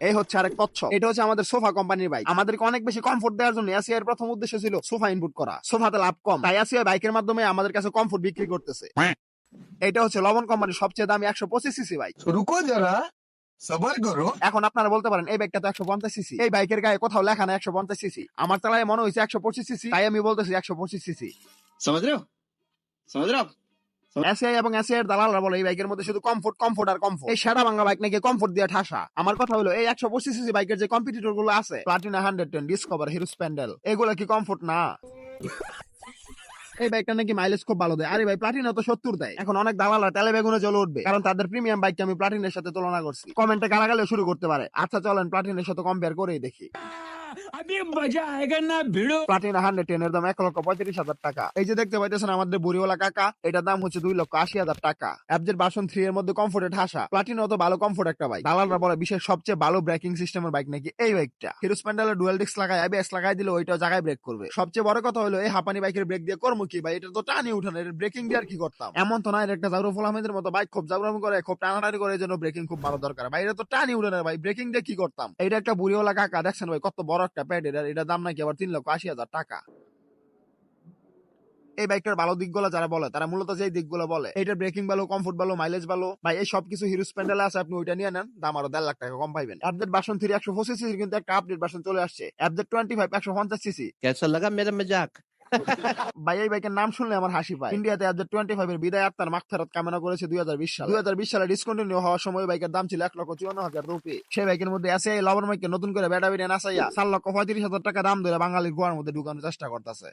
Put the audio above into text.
এই হচ্ছে আরেক কচ্ছপ এটা হচ্ছে আমাদের সোফা কোম্পানির বাইক আমাদেরকে অনেক বেশি কমফোর্ট দেওয়ার জন্য এর প্রথম উদ্দেশ্য ছিল সোফা ইনপুট করা। সোফাতে লাভ কম। তাই এসিআই বাইকের মাধ্যমে আমাদের কাছে কমফোর্ট বিক্রি করতেছে। এটা হচ্ছে লবণ কোম্পানির সবচেয়ে দামি একশো পঁচিশ সিসি বাইক রুকো যারা এখন আপনারা বলতে পারেন এই বাইকটা তো একশো পঞ্চাশ সিসি এই বাইকের গায়ে কোথাও লেখা না একশো পঞ্চাশ সিসি আমার চালায় মনে হয়েছে একশো পঁচিশ সিসি তাই আমি বলতেছি একশো পঁচিশ সিসি সমাজ রেও এবং এর বলে, এই বাইকের মধ্যে শুধু কমফোর্ট কমফোর্ট আর কমফোর্ট এই সেরা বাইক নাকি কমফোর্ট দিয়ে ঠাসা। আমার কথা হলো, এই একশো পঁচিশ সিসি বাইকের যে কম্পিটিটরগুলো আছে Platina hundred ten Discover Hero Splendor এগুলো কি কমফোর্ট না? এই বাইকটা নাকি মাইলেজ খুব ভালো দেয়। আরে ভাই প্লাটিনা তো সত্তর দেয়। এখন অনেক দালালরা তেলে বেগুনে জ্বলে উঠবে। কারণ তাদের প্রিমিয়াম বাইককে আমি প্লাটিনের সাথে তুলনা করছি। কমেন্টে গালাগালে শুরু করতে পারে। আচ্ছা চলেন প্লাটিনের সাথে কম্পেয়ার করেই দেখি। अभी मजा आएगा ना भिड़ो প্লাটিনা হান্ড্রেড টেন এর দাম এক লক্ষ পঁয়ত্রিশ হাজার টাকা এই যে দেখতে পাইতেছেন আমাদের বুড়িওয়ালা কাকা এটার দাম হচ্ছে দুই লক্ষ আশি হাজার টাকা অ্যাপজের বাসন থ্রি এর মধ্যে কমফোর্টেড হাসা প্লাটিনা তো ভালো কমফোর্ট একটা বাইক দালালরা বলে বিশ্বের সবচেয়ে ভালো ব্রেকিং সিস্টেমের বাইক নাকি এই বাইকটা হিরো স্প্যান্ডেলের ডুয়েল ডিস্ক লাগায় এবিএস লাগাই দিলে ওইটাও জায়গায় ব্রেক করবে সবচেয়ে বড় কথা হলো এই হাপানি বাইকের ব্রেক দিয়ে কর্ম কি ভাই এটা তো টানি উঠানো এর ব্রেকিং দিয়ে আর কি করতাম এমন তো না এর একটা জাউরুফুল আহমেদের মতো বাইক খুব জাউরামি করে খুব টানাটানি করে এই জন্য ব্রেকিং খুব ভালো দরকার ভাই এটা তো টানি উঠানো ভাই ব্রেকিং দিয়ে কি করতাম এটা একটা বুড়িওয়ালা কাকা দেখছেন ভাই কত বড় একটা প্যাড এটার এটার দাম নাকি আবার তিন লক্ষ আশি হাজার টাকা। এই বাইকটার ভালো দিকগুলো যারা বলে, তারা মূলত যে দিকগুলো বলে এটা ব্রেকিং ভালো কমফোর্ট ভালো মাইলেজ ভালো ভাই এই সব কিছু হিরো স্প্যান্ডেল আছে, আপনি ওইটা নিয়ে নেন, দাম আরও দেড় লাখ টাকা কম পাইবেন। আপডেট বাসন থ্রি একশো পঁচিশ কিন্তু একটা আপডেট বাসন চলে আসছে। আপডেট টোয়েন্টি ফাইভ একশো পঞ্চাশ সিসি। ক্যান্সার লাগা মেরা মেজাক ভাই, এই বাইকের নাম শুনলে আমার হাসি পায়। ইন্ডিয়াতে আজ টোয়েন্টি ফাইভ এর বিদায় আত্মার মাগফেরত কামনা করেছে দুই হাজার বিশ সালে। দুই হাজার বিশ সালে ডিসকন্টিনিউ হওয়ার সময় বাইকের দাম ছিল এক লক্ষ চুয়ান্ন হাজার রুপি। সেই বাইকের মধ্যে এসে এই লবণ মাইকে নতুন করে ব্যাটাবিনে নাসাইয়া চার লক্ষ পঁয়ত্রিশ হাজার টাকা দাম ধরে বাঙালির গোয়ার মধ্যে ঢুকানোর চেষ্টা করতেছে।